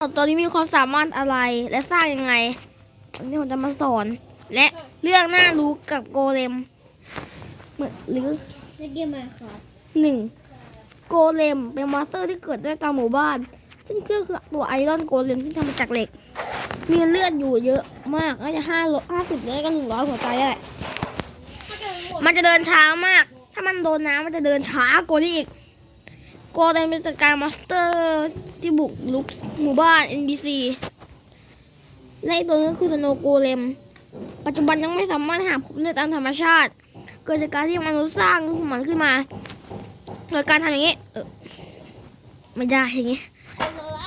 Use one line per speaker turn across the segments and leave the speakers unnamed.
ตัวนี้มีความสามารถอะไรและสร้างยังไงวันนี้ผมจะมาสอน และเรื่องน่ารู้กับโกเลมเหมือนหรือ
ในเกมมาครับ
หนึ่งโกเลมเป็นมอนสเตอร์ที่เกิดได้ตามหมู่บ้าน ซึ่งก็คือตัวไอรอนโกเลมที่ทำมาจากเหล็ก มีเลือดอยู่เยอะมากน่าจะห้าห้าสิบเลยก็หนึ่งร้อยหัวใจแหละ
ถ้าเกิดหมด
มันจะเดินช้ามาก ถ้ามันโดนน้ำมันจะเดินช้ากว่านี้อีกโกเลมเป็นจัดการมอนสเตอร์ที่บุกลุกหมู่บ้าน NBC และอีกตัวนึงคือสโนโกเลม ปัจจุบันยังไม่สามารถหาพบเลือดตามธรรมชาติ เกิดจากการที่มนุษย์สร้างมันขึ้นมาโดยการทำอย่างนี้เออไม่ได้อย่างนี้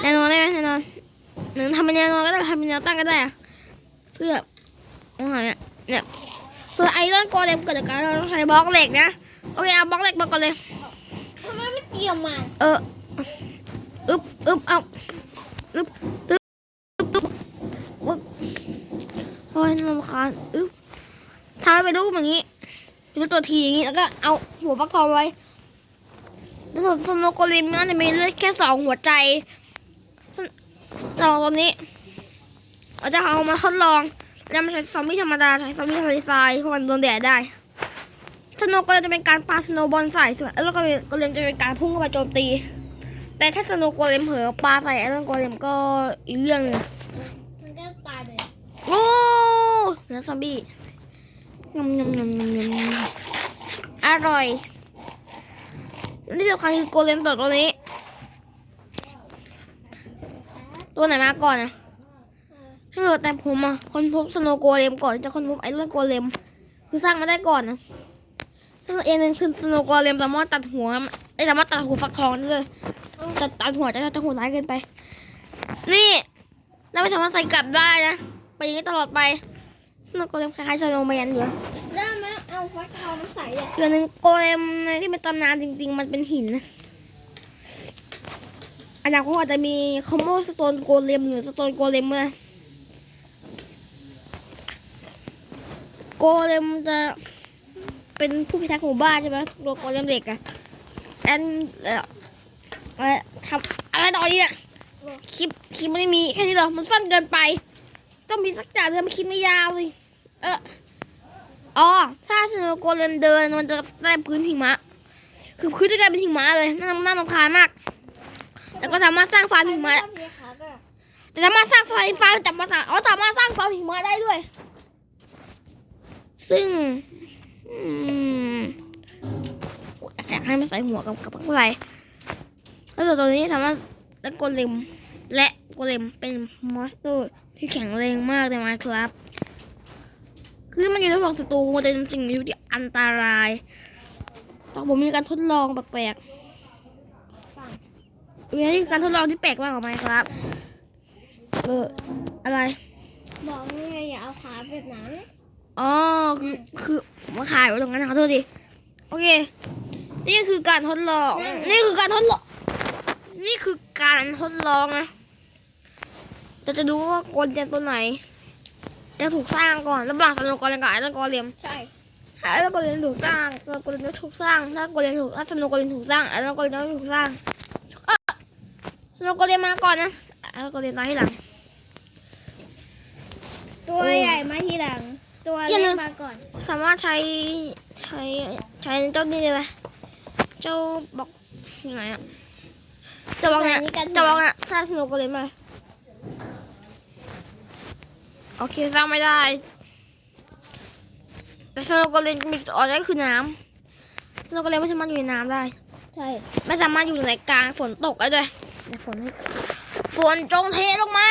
แน่นอนได้ไหมแน่นอนหนึ่งทำเป็นแนวนอนก็ได้ทำเป็นแนวตั้งก็ได้เพื่อเอาหน่ยเนี่ยส่วนไอรอนโกเลมเกิดจากการเราต้องใช้บล็อกเหล็กนะโอเคเอาบล็อกเหล็กมาก่อนเลยำ
ไมไม่เตรียมมา
เอออึบอึบเอาอึบตึ๊บตึ๊บตึ๊บอึบโอ้ยนำคาญอึบทำให้เป็นรูปอย่างนี้เป็นตัวทีอย่างนี้แล้วก็เอาหัวฟักทองไว้แล้วส่วนสโนโกลิมมันจะมีเลือดแค่สองหัวใจเราตอนนี้เราจะเอามาทดลองเราจะไม่ใช้ซอมบี้ธรรมดาใช้ซอมบี้ทะเลทรายเพราะมันโดนแดดได้ สโนว์ก็จะเป็นการปาสโนว์บอลใส่ส่วนแล้วก็โกเลมจะเป็นการพุ่งเข้าไปโจมตี แต่ถ้าสโนว์โกเลมเผลอปาใส่ไอ้ต้นโกเลมก็อีกเรื่องหนึง
มันก็ตายเลย
โอ้เนื้อซอมบี้ยำยำยำยำยำอร่อยและที่สำคัญคือโกเลมตัวตัวนี้ ตัวไหนมาก่อนอะถ้าเกิดแต่ผมอะคนพบสโนว์โกเลมก่อนที่จะคนพบไอ้ต้นโกเลมคือสร้างมาได้ก่อนนะซึ่ง เอ็นหนึ่งคือสโนว์โกเลมสามารถตัดหัวไอ้สามารถตัดหัวฟักทองได้เลยจะตัดหัวจะจะหัวร้ายเกินไป นี่เราไม่สามารถใส่กลับได้นะไปอย่างนี้ตลอดไปสโนว์โกเลมคล้ายๆสโนว์แมนอยู่
ได้ไหมเอาฟักทองมาใส่เลย
เดือนหนึ่งโกเลมในที่เป็นตำนานจริง ๆ มันเป็นหินนะอนาคตอาจจะมีคอมโบสโตนโกเลมหรือสโตนโกเลมนะโกเลมจะ เป็นผู้พิทักษ์หมู่บ้านใช่ไหมตัวโกเลมเหล็กอะแอนเอ่อทำอะไรต่อดีเนี่ยคลิปคลิปไม่มีแค่นี้หรอมันสั้นเกินไป ต้องมีสักอย่าเดียวมันคลิปไม่ยาวเลยเอออ๋อถ้าสโนว์โกเลมเดินมันจะได้พื้นหิมะ คือพื้นจะกลายเป็นหิมะเลยน่าน่ารำคาญมาก แล้วก็สามารถสร้างฟาร์มหิมะ
ชอบสีขาวก็
แต่สามารถสร้างฟาร์มฟาร์มจับมาสางอ๋อสามารถสร้างฟาร์มหิมะได้ด้วย ซึ่ง ให้มันใส่หัวกับกับอะไรแล้วตัวนี้สามารถและโกเลมและโกเลมเป็นมอนสเตอร์ที่แข็งแรงมากในมาครับ คือมันอยู่ในฝั่งศัตรูมันจะเป็นสิ่งมีชีวิตที่อันตรายตอนผมมีการทดลองแปลกๆมีการทดลองที่แปลกมากของไมครับ เอออะไร
บอกไงอย่าเอาขาแบบนั้น
อ๋อ คือ คือมาขายไว้ตรงนั้นนะขอโทษทีโอเค นี่คือการทดลอง นี่คือการทดลอง นี่คือการทดลองนะจะจะดูว่ากลเจนตัวไหน จะถูกสร้างก่อนระหว่างสโนว์กอเลมกับไอ้ต้นกอเลม
ใช่
ถ้าไอ้ต้นกอเลมถูกสร้างตัวกอเลมไม่ถูกสร้าง ถ้ากอเลมถูกถ้าสโนว์กอเลมถูกสร้างไอ้ต้นกอเลมไม่ถูกสร้างเออสโนว์กอเลมมาก่อนนะไอ้ต้นกอเลมมาที่หลัง
ตัว
โอ้
ใหญ่มาทีหลัง ตัว
อย่าลื
เล็ก
ม
มาก่อน
สามารถใช้ใช้ใช้เจ้านี่เลยไหม เจ้าบอกยังไงอะเจ้าบอกเนี่ย
ใส่นี่กัน
เจ้าบอกเนี่ยสร้างสโนว์โกเลมไหมโอเคสร้างไม่ได้ แต่สโนว์โกเลมมีจุดอ่อนก็คือน้ำสโนว์โกเลมไม่สามารถอยู่ในน้ำได้
ใช่
ไม่สามารถอยู่ในกลางฝนตกได้ด้วยเดี๋ยวฝนให้ฝนจงเทลงมา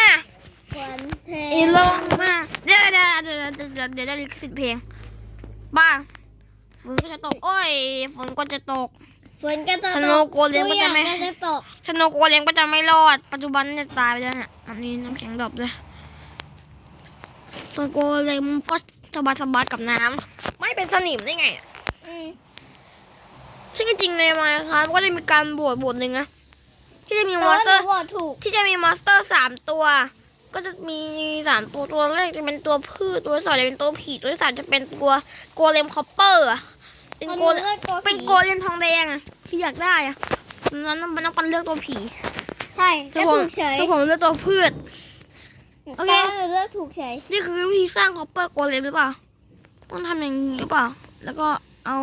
ควันเท
อีลงมาเดี๋ยวเดี๋ยวเดี๋ยวเดี๋ยวเดี๋ยวเดี๋ยวได้ลิขสิทธิ์เพลง บ้าง ฝนก็จะตก โอ้ย ฝนก็จะตก
ฝนก็จะ
ส
ต
โน
ก
ว์โกเลมก็จะไม่
ทุอย่างจะตก
สโนว์โกเลมก็จะไม่รอด ปัจจุบันจะตายไปแล้วเนี่ยอันนี้น้ำแข็งดรอปเลยตัวโกเลมก็สบายสบายกับน้ำไม่เป็นสนิมได้ไงอะ
อืม
ซึ่งจริงๆในมาครับก็จะมีการบวชบวชหนึ่งนะที่จะมี
แต่
มอน
ว่า
ส
ห
เต
นู
อร์
โหวตถูก
ที่จะมีมอนสเตอร์สามตัว ก็จะมีสามตัวตัวแรกจะเป็นตัวพืชตัวที่สองจะเป็นตัวผีตัวที่สามจะเป็นตัวโกเลมคอปเปอร์อะ เป็นโกเลม
คนเลือกตัวผี
เป็นโกเลมทองแดงอะที่อยากได้อะนั้นมันต้องปันเลือกตัวผี
ใช่
แต่
ก็
ผม
ถูกเฉย
แต่ผมเลือกตัวพืชโอเค
แต่เลือกถูกเฉย
นี่คือวิธีสร้างคอปเปอร์โกเลมหรือเปล่าต้องทำอย่างนี้หรือเปล่าแล้วก็เอา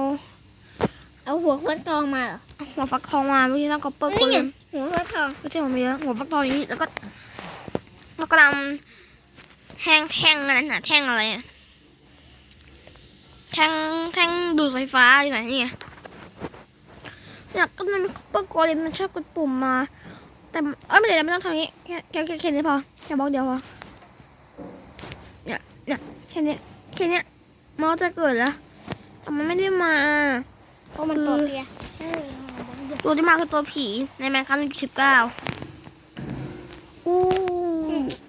เอาหัวฟักทองมาเหรอ
หัวฟักทองมาวิธีสร้างคอปเปอร์โก
นี่
เล
ไง
ม
หัวฟักทอง
ก็ใช่ผมมีแล้วหัวฟักทองอย่างนี้แล้วก็แล้วก็นำแท่งแท่งอันนั้นน่ะแท่งอะไรอะแท่ง แท่งดูดไฟฟ้าอยู่ไหนนี่ไงอยากก็มันคอปเปอร์โกเลมมันชอบกดปุ่มมา แต่เอ้ยไม่เดี๋ยวไม่ต้องทำอย่างนี้แค่แค่แค่แค่นี้พอแค่บล็อกเดียวพอเนี่ยเนี่ยแค่เนี้ยแค่เนี้ยมอสจะเกิดแล้วแต่มันไม่ได้มา
เพราะมันตัวเตี้ย
ตัวที่มาคือตัวผีในแมนคันสิบเก้าอู้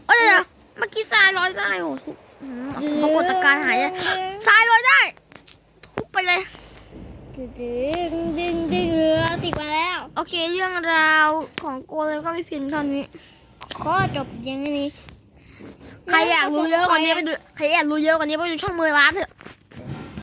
เอ้ยเดี๋ยวนะเมื่อกี้ทรายลอยได้โอ้โหอืมปรากฏการณ์หายเลยทรายลอยได้ทุบไป เลย
ดึงดึงดึงดึงติดมาแล้ว
โอเค เรื่องราวของโกเลยก็ไม่เพียงเท่านี้
ข้อจบอย่างนี้
ใครอยากรู้เยอะกว่านี้ไปดูใครอยากรู้เยอะกว่านี้ไปดูช่องมือร้านเถอะ